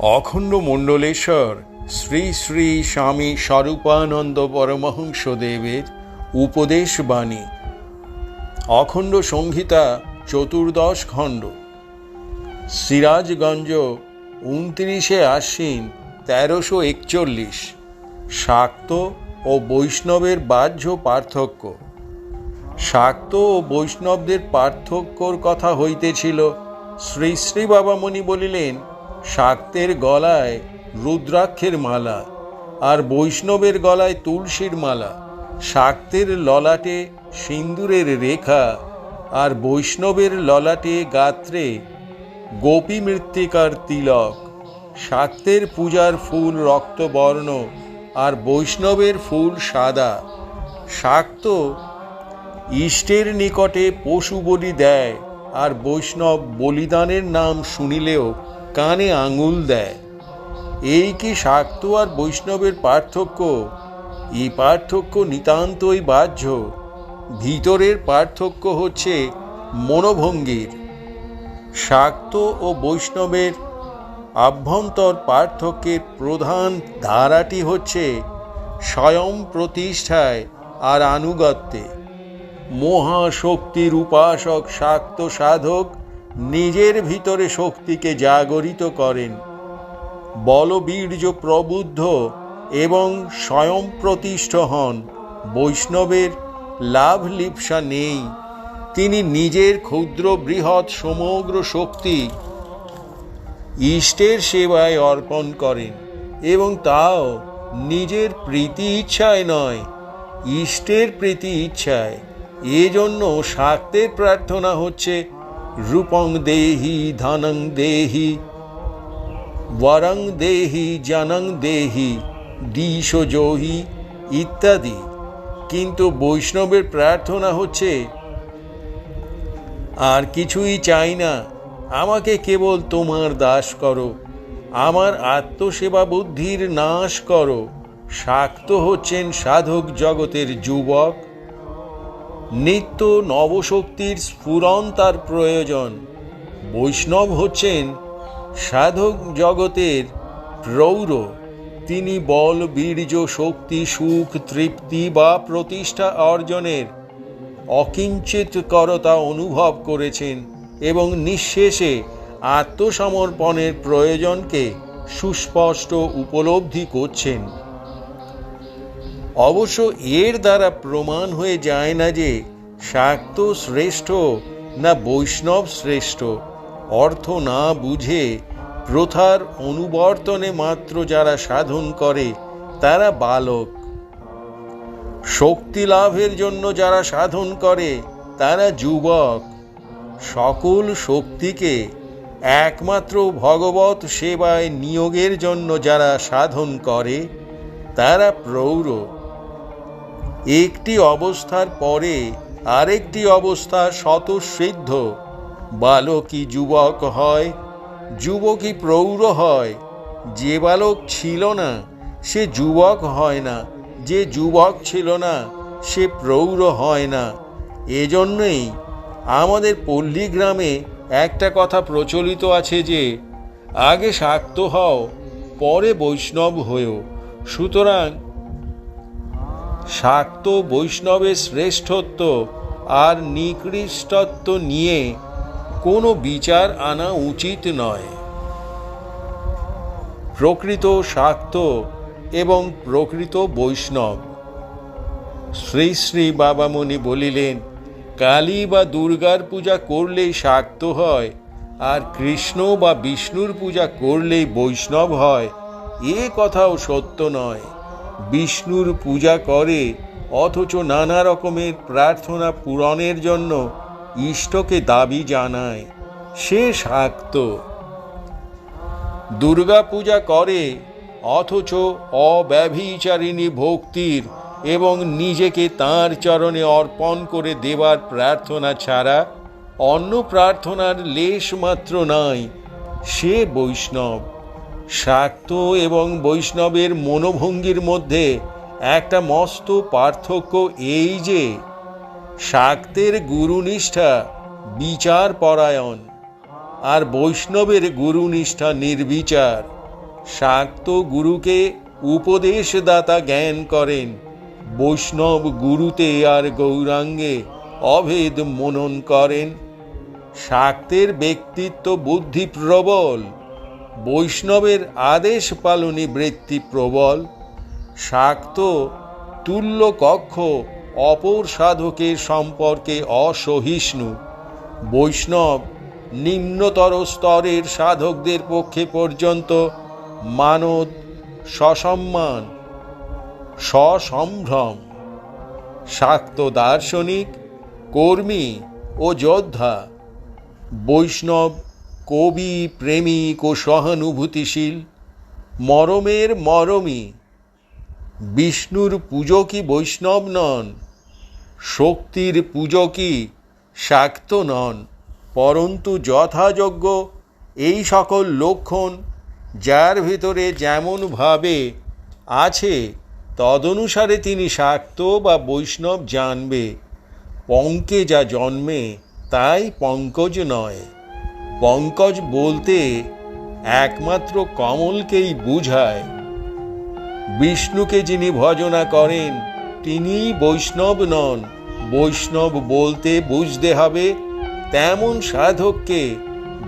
অখণ্ড মণ্ডলেশ্বর, শ্রী শ্রী স্বামী স্বরূপানন্দ পরমহংসদেবের উপদেশ বাণী অখণ্ড সংহিতা, চতুর্দশ খণ্ড। সিরাজগঞ্জ, উনত্রিশে আশ্বিন, তেরোশো একচল্লিশ। শাক্ত ও বৈষ্ণবের বাহ্য পার্থক্য। শাক্ত ও বৈষ্ণবদের পার্থক্যর কথা হইতেছিল, শ্রী শ্রী বাবামণি বলিলেন শাক্তের গলায় রুদ্রাক্ষের মালা আর বৈষ্ণবের গলায় তুলসীর মালা। শাক্তের ললাটে সিন্দুরের রেখা আর বৈষ্ণবের ললাটে গাত্রে গোপী মৃত্তিকার তিলক। শাক্তের পূজার ফুল রক্তবর্ণ আর বৈষ্ণবের ফুল সাদা। শাক্ত ইষ্টের নিকটে পশু বলি দেয় আর বৈষ্ণব বলিদানের নাম শুনিলেও কানে আঙুল দেয়। এই কি শাক্ত আর বৈষ্ণবের পার্থক্য? এই পার্থক্য নিতান্তই বাহ্য। ভিতরের পার্থক্য হচ্ছে মনোভঙ্গির। শাক্ত ও বৈষ্ণবের আভ্যন্তর পার্থক্যের প্রধান ধারাটি হচ্ছে স্বয়ং প্রতিষ্ঠায় আর আনুগত্যে। মহাশক্তির উপাসক, শাক্ত সাধক নিজের ভিতরে শক্তিকে জাগরিত করেন। বলবীর্য প্রবুদ্ধ এবং স্বয়ং প্রতিষ্ঠ হন। বৈষ্ণবের লাভ লিপ্সা নেই। তিনি নিজের ক্ষুদ্র বৃহৎ সমগ্র শক্তি ইষ্টের সেবায় অর্পণ করেন এবং তাও নিজের প্রীতি ইচ্ছায় নয়, ইষ্টের প্রীতি ইচ্ছায়। এজন্য শাক্তের প্রার্থনা হচ্ছে রূপং দেহি, ধনং দেহি বরং দেহি, জনং দেহি, দিশ জহি, ইত্যাদি। কিন্তু বৈষ্ণবের প্রার্থনা হচ্ছে, আর কিছুই চাই না, আমাকে কেবল তোমার দাস করো, আমার আত্মসেবা বুদ্ধির নাশ করো। শাক্ত হচ্ছেন সাধক জগতের যুবক। নিত্য নবশক্তির স্ফুরণ তার প্রয়োজন। বৈষ্ণব হচ্ছেন সাধক জগতের প্রৌঢ়। তিনি বল, বীর্য, শক্তি, সুখ, তৃপ্তি বা প্রতিষ্ঠা অর্জনের অকিঞ্চিত করতা অনুভব করেছেন এবং নিঃশেষে আত্মসমর্পণের প্রয়োজনকে সুস্পষ্ট উপলব্ধি করছেন। অবশ্য এর দ্বারা প্রমাণ হয়ে যায় না যে শাক্ত শ্রেষ্ঠ না বৈষ্ণব শ্রেষ্ঠ। অর্থ না বুঝে প্রথার অনুবর্তনে মাত্র যারা সাধন করে, তারা বালক। শক্তি লাভের জন্য যারা সাধন করে, তারা যুবক। সকল শক্তিকে একমাত্র ভগবত সেবায় নিয়োগের জন্য যারা সাধন করে, তারা প্রৌঢ়। একটি অবস্থার পরে আরেকটি অবস্থা স্বতঃসিদ্ধ। বালকই যুবক হয় যুবকই প্রৌঢ় হয়। যে বালক ছিল না, সে যুবক হয় না। যে যুবক ছিল না, সে প্রৌঢ় হয় না। এজন্যই আমাদের পল্লী গ্রামে একটা কথা প্রচলিত আছে যে, আগে শাক্ত হও, পরে বৈষ্ণব হয়েও। সুতরাং শাক্ত বৈষ্ণবের শ্রেষ্ঠত্ব আর নিকৃষ্টত্ব নিয়ে কোনো বিচার আনা উচিত নয়। প্রকৃত শাক্ত এবং প্রকৃত বৈষ্ণব। শ্রী শ্রী বাবামণি বলিলেন, কালী বা দুর্গার পূজা করলেই শাক্ত হয় আর কৃষ্ণ বা বিষ্ণুর পূজা করলেই বৈষ্ণব হয়, এ কথাও সত্য নয়। বিষ্ণুর পূজা করে, অথচ নানা রকমের প্রার্থনা পূরণের জন্য ইষ্টকে দাবি জানায়। সে শাক্ত দুর্গা পূজা করে, অথচ অব্যভিচারিণী ভক্তির এবং নিজেকে তাঁর চরণে অর্পণ করে দেবার প্রার্থনা ছাড়া অন্য প্রার্থনার লেশ মাত্র নাই। সে বৈষ্ণব। শাক্ত এবং বৈষ্ণবের মনোভঙ্গির মধ্যে একটা মস্ত পার্থক্য এই যে, শাক্তের গুরুনিষ্ঠা বিচার পরায়ণ আর বৈষ্ণবের গুরুনিষ্ঠা নির্বিচার। শাক্ত গুরুকে উপদেশদাতা জ্ঞান করেন, বৈষ্ণব গুরুতে আর গৌরাঙ্গে অভেদ মনন করেন। শাক্তের ব্যক্তিত্ব বুদ্ধি প্রবল বৈষ্ণবের আদেশ পালনে বৃত্তি প্রবল, শাক্ত, তুল্য কক্ষ অপর সাধকের সম্পর্কে অসহিষ্ণু। বৈষ্ণব নিম্নতর স্তরের সাধকদের পক্ষে পর্যন্ত মানদ, সসম্মান, সসম্ভ্রম, শাক্ত দার্শনিক, কর্মী ও যোদ্ধা। বৈষ্ণব কবি, প্রেমিক ও সহানুভূতিশীল। মরমের মরমী বিষ্ণুর পুজো কি বৈষ্ণব নন? শক্তির পূজকই শাক্ত নন? পরন্তু যথাযোগ্য এই সকল লক্ষণ যার ভিতরে যেমনভাবে আছে, তদনুসারে তিনি শাক্ত বা বৈষ্ণব জানবে। পঙ্কে যা জন্মে, তাই পঙ্কজ নয়। পঙ্কজ বলতে একমাত্র কমলকেই বুঝায়। বিষ্ণুকে যিনি ভজনা করেন তিনি বৈষ্ণব নন। বৈষ্ণব বলতে বুঝতে হবে তেমন সাধককে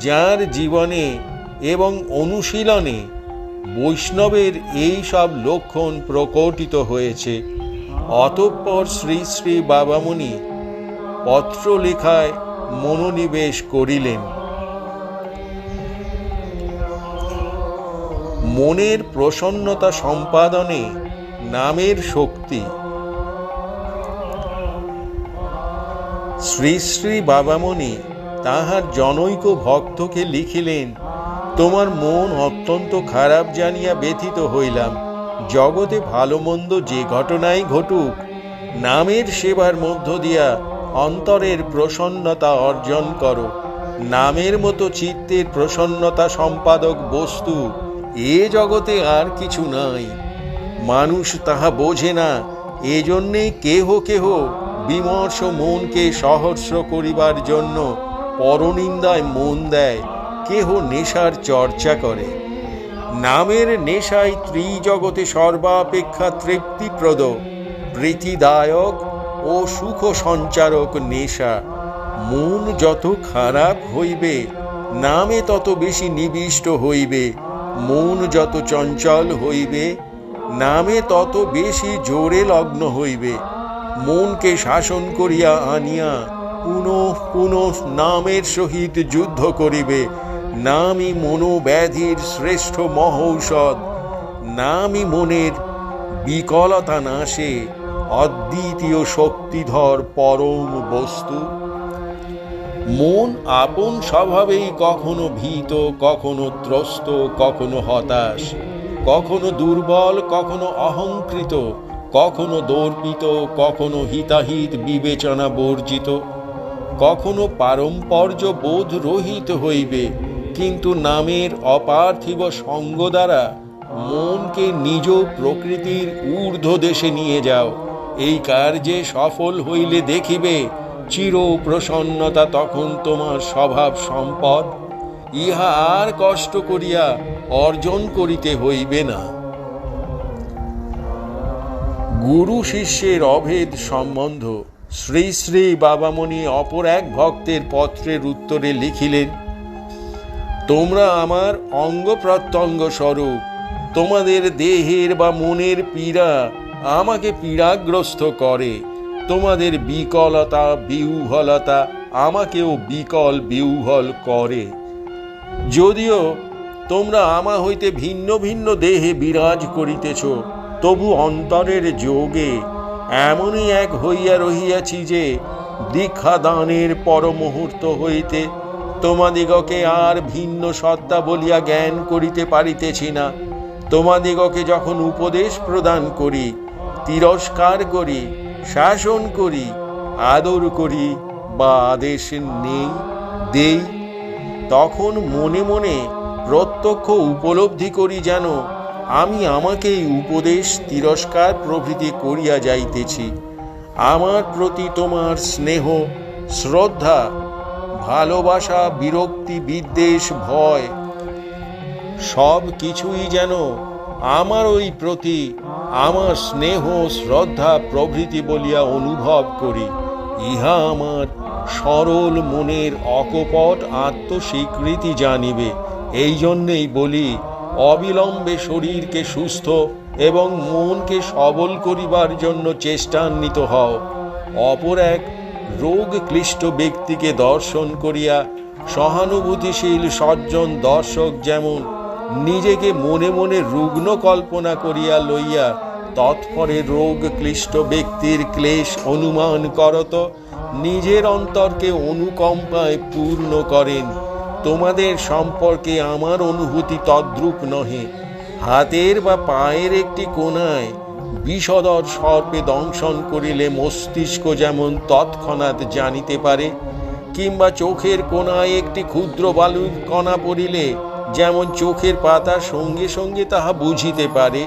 যার জীবনে এবং অনুশীলনে বৈষ্ণবের এই সব লক্ষণ প্রকটিত হয়েছে। অতঃপর শ্রী শ্রী বাবামণি পত্র লেখায় মনোনিবেশ করিলেন। মনের প্রসন্নতা সম্পাদনে নামের শক্তি। শ্রী শ্রী বাবামণি তাহার জনৈক ভক্তকে লিখিলেন, তোমার মন অত্যন্ত খারাপ জানিয়া ব্যথিত হইলাম। জগতে ভালো মন্দ যে ঘটনাই ঘটুক, নামের সেবার মধ্য দিয়া অন্তরের প্রসন্নতা অর্জন করো। নামের মতো চিত্তের প্রসন্নতা সম্পাদক বস্তু এ জগতে আর কিছু নাই। মানুষ তাহা বোঝে না, এজন্যে কেহ কেহ বিমর্ষ মনকে সহস্র করিবার জন্য পরনিন্দায় মন দেয়, কেহ নেশার চর্চা করে। নামের নেশায় ত্রিজগতে সর্বাপেক্ষা তৃপ্তিপ্রদ, প্রীতিদায়ক ও সুখ সঞ্চারক নেশা। মন যত খারাপ হইবে, নামে তত বেশি নিবিষ্ট হইবে। মন যত চঞ্চল হইবে, নামে তত বেশি জোরে লগ্ন হইবে। মনকে শাসন করিয়া আনিয়া পুনঃ পুনঃ নামের সহিত যুদ্ধ করিবে। নামই মনোব্যাধির শ্রেষ্ঠ মহৌষধ। নামই মনের বিকলতা নাশে। অদ্বিতীয় শক্তিধর পরম বস্তু। মন আপন স্বভাবেই কখনো ভীত, কখনো ত্রস্ত, কখনো হতাশ, কখনো দুর্বল, কখনো অহংকৃত, কখনো দর্পিত, কখনো হিতাহিত বিবেচনা বর্জিত। কখনো পারম্পর্য বোধ রহিত হইবে, কিন্তু নামের অপার্থিব সঙ্গ দ্বারা মনকে নিজ প্রকৃতির ঊর্ধ্ব দেশে নিয়ে যাও। এই কার্যে সফল হইলে দেখিবে চির প্রসন্নতা তখন তোমার স্বভাব সম্পদ। ইহা আর কষ্ট করিয়া অর্জন করিতে হইবে না। গুরু শিষ্যের অভেদ সম্বন্ধ শ্রী শ্রী বাবামণি অপর এক ভক্তের পত্রের উত্তরে লিখিলেন, তোমরা আমার অঙ্গ প্রত্যঙ্গ স্বরূপ, তোমাদের দেহের বা মনের পীড়া আমাকে পীড়াগ্রস্ত করে। তোমাদের বিকলতা, বিউহলতা আমাকেও বিকল বিউহল করে। যদিও তোমরা আমা হইতে ভিন্ন ভিন্ন দেহে বিরাজ করিতেছ, তবু অন্তরের যোগে এমনই এক হইয়া রহিয়াছি যে দীক্ষা দানের পর মুহূর্ত হইতে তোমাদিগকে আর ভিন্ন সত্তা বলিয়া জ্ঞান করিতে পারিতেছি না। তোমাদিগকে যখন উপদেশ প্রদান করি, তিরস্কার করি শাসন করি, আদর করি, বা আদেশ নেই, দেই। তখন মনে মনে প্রত্যক্ষ উপলব্ধি করি যেন আমি আমাকেই উপদেশ তিরস্কার প্রভৃতি করিয়া যাইতেছি। আমার প্রতি তোমার স্নেহ, শ্রদ্ধা, ভালোবাসা, বিরক্তি, বিদ্বেষ, ভয় সব কিছুই যেন আমার ওই প্রতি আমার স্নেহ শ্রদ্ধা প্রভৃতি বলিয়া অনুভব করি। ইহা আমার সরল মনের অকপট আত্মস্বীকৃতি জানিবে। এই জন্যেই বলি, অবিলম্বে শরীরকে সুস্থ এবং মনকে সবল করিবার জন্য চেষ্টান্বিত হও। অপর এক রোগ ক্লিষ্ট ব্যক্তিকে দর্শন করিয়া সহানুভূতিশীল সজ্জন দর্শক যেমন নিজেকে মনে মনে রুগ্ন কল্পনা করিয়া লইয়া, তৎপরে রোগ ক্লিষ্ট ব্যক্তির ক্লেশ অনুমান করত নিজের অন্তরকে অনুকম্পায় পূর্ণ করেন। তোমাদের সম্পর্কে আমার অনুভূতি তদ্রূপ নহে। হাতের বা পায়ের একটি কোনায় বিষদর সর্পে দংশন করিলে মস্তিষ্ক যেমন তৎক্ষণাৎ জানিতে পারে, কিংবা চোখের কোনায় একটি ক্ষুদ্র বালুর কণা পড়িলে যেমন চোখের পাতা সঙ্গে সঙ্গে তাহা বুঝিতে পারে,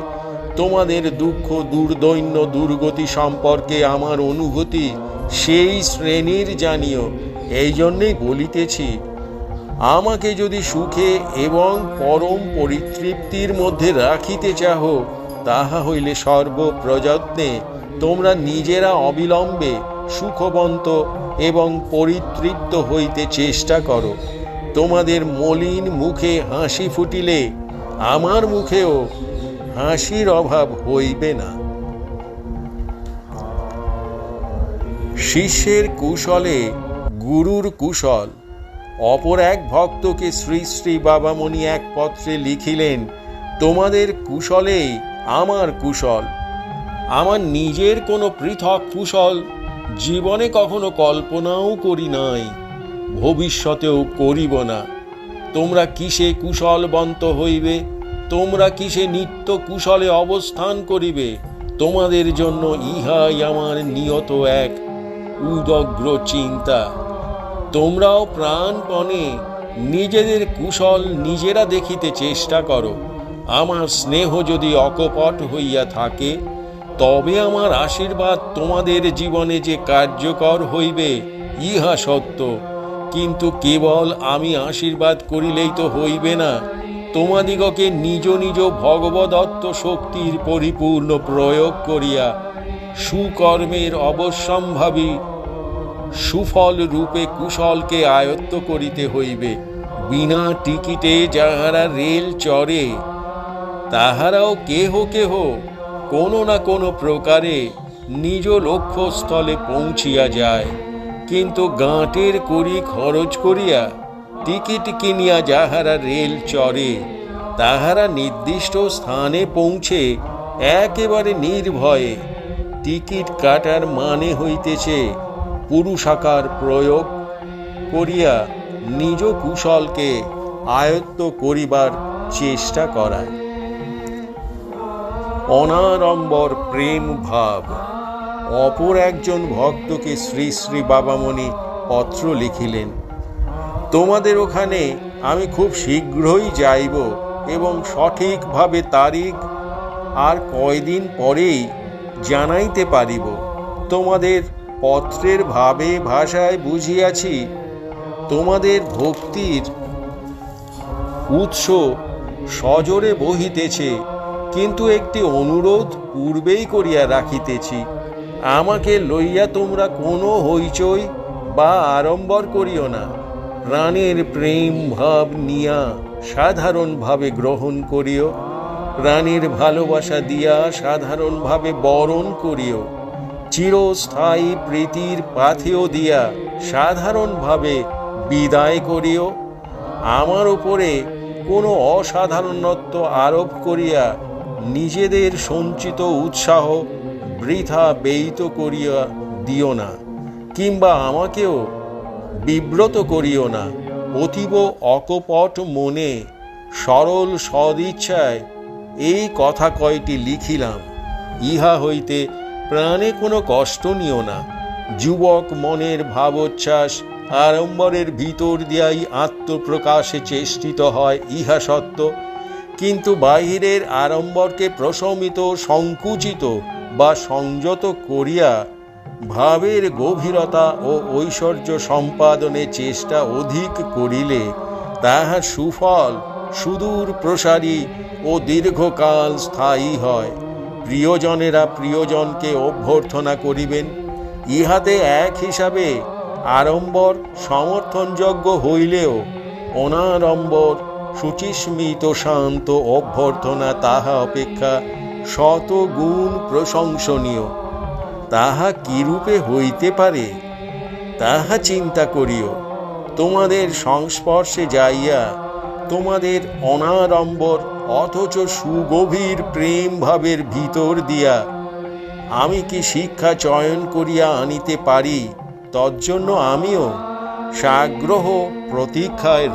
তোমাদের দুঃখ, দুর্দৈন্য, দুর্গতি সম্পর্কে আমার অনুভূতি সেই শ্রেণির জানিও। এই জন্যেই বলিতেছি, আমাকে যদি সুখে এবং পরম পরিতৃপ্তির মধ্যে রাখিতে চাহ, তাহা হইলে সর্বপ্রযত্নে তোমরা নিজেরা অবিলম্বে সুখবন্ত এবং পরিতৃপ্ত হইতে চেষ্টা করো। তোমাদের মলিন মুখে হাসি ফুটিলে আমার মুখেও হাসির অভাব হইবে না। শিষ্যের কুশলে গুরুর কুশল, অপর এক ভক্তকে শ্রী শ্রী বাবামণি এক পত্রে লিখিলেন, তোমাদের কুশলেই আমার কুশল। আমার নিজের কোনো পৃথক কুশল জীবনে কখনো কল্পনাও করি নাই। ভবিষ্যতেও করিব না। তোমরা কিসে কুশলবন্ত হইবে? তোমরা কিসে নিত্য কুশলে অবস্থান করিবে? তোমাদের জন্য ইহাই আমার নিয়ত এক উদগ্র চিন্তা। তোমরাও প্রাণপণে নিজেদের কুশল নিজেরা দেখিতে চেষ্টা করো। আমার স্নেহ যদি অকপট হইয়া থাকে, তবে আমার আশীর্বাদ তোমাদের জীবনে যে কার্যকর হইবে, ইহা সত্য। কিন্তু কেবল আমি আশীর্বাদ করিলেই তো হইবে না। তোমাদিগকে নিজ নিজ ভগবদত্ত শক্তির পরিপূর্ণ প্রয়োগ করিয়া সুকর্মের অবশ্যম্ভাবী সুফল রূপে কুশলকে আয়ত্ত করিতে হইবে। বিনা টিকিটে যাহারা রেল চড়ে, তাহারাও কেহ কেহ কোনো না কোনো প্রকারে নিজ লক্ষ্যস্থলে পৌঁছিয়া যায়। কিন্তু গাঁটের করি খরচ করিয়া টিকিট কিনিয়া যাহারা রেল চড়ে, তাহারা নির্দিষ্ট স্থানে পৌঁছে একেবারে নির্ভয়ে টিকিট কাটার মানে হইতেছে পুরুষাকার প্রয়োগ করিয়া নিজ কুশলকে আয়ত্ত করিবার চেষ্টা করায় অনারম্বর প্রেম ভাব। অপর একজন ভক্তকে শ্রী শ্রী বাবামণি পত্র লিখিলেন, তোমাদের ওখানে আমি খুব শীঘ্রই যাইব এবং সঠিকভাবে তারিখ আর কয়দিন পরেই জানাইতে পারিব। তোমাদের পত্রের ভাবে ভাষায় বুঝিয়াছি, তোমাদের ভক্তির উৎস সজোরে বহিতেছে, কিন্তু একটি অনুরোধ পূর্বেই করিয়া রাখিতেছি। আমাকে লইয়া তোমরা কোনো হইচই বা আড়ম্বর করিও না। প্রাণের প্রেম ভাব নিয়া সাধারণভাবে গ্রহণ করিও। প্রাণের ভালোবাসা দিয়া সাধারণভাবে বরণ করিও। চিরস্থায়ী প্রীতির পাথেও দিয়া সাধারণভাবে বিদায় করিও। আমার উপরে কোনো অসাধারণত্ব আরোপ করিয়া নিজেদের সঞ্চিত উৎসাহ বৃথা ব্যয়িত করিয়া দিও না, কিংবা আমাকেও বিব্রত করিও না। অতীব অকপট মনে সরল সদিচ্ছায় এই কথা কয়টি লিখিলাম, ইহা হইতে প্রাণে কোনো কষ্ট নিও না। যুবক মনের ভাবোচ্ছ্বাস আড়ম্বরের ভিতর দিয়াই আত্মপ্রকাশে চেষ্টিত হয় ইহা সত্য, কিন্তু বাহিরের আড়ম্বরকে প্রশমিত, সংকুচিত বা সংযত করিয়া ভাবের গভীরতা ও ঐশ্বর্য সম্পাদনে চেষ্টা অধিক করিলে তাহা সুফল, সুদূর প্রসারী ও দীর্ঘকাল স্থায়ী হয়। প্রিয়জনেরা প্রিয়জনকে অভ্যর্থনা করিবেন। ইহাতে এক হিসাবে আড়ম্বর সমর্থনযোগ্য হইলেও অনাড়ম্বর সুচিস্মিত শান্ত অভ্যর্থনা তাহা অপেক্ষা শত গুণ প্রশংসনীয়। তাহা কিরূপে হইতে পারে, তাহা চিন্তা করিও। তোমাদের সংস্পর্শে যাইয়া তোমাদের অনাড়ম্বর, অথচ সুগভীর প্রেম ভাবের ভিতর দিয়া আমি কি শিক্ষা চয়ন করিয়া আনিতে পারি, তজ্জন্য আমিও সাগ্রহ প্রতীক্ষায়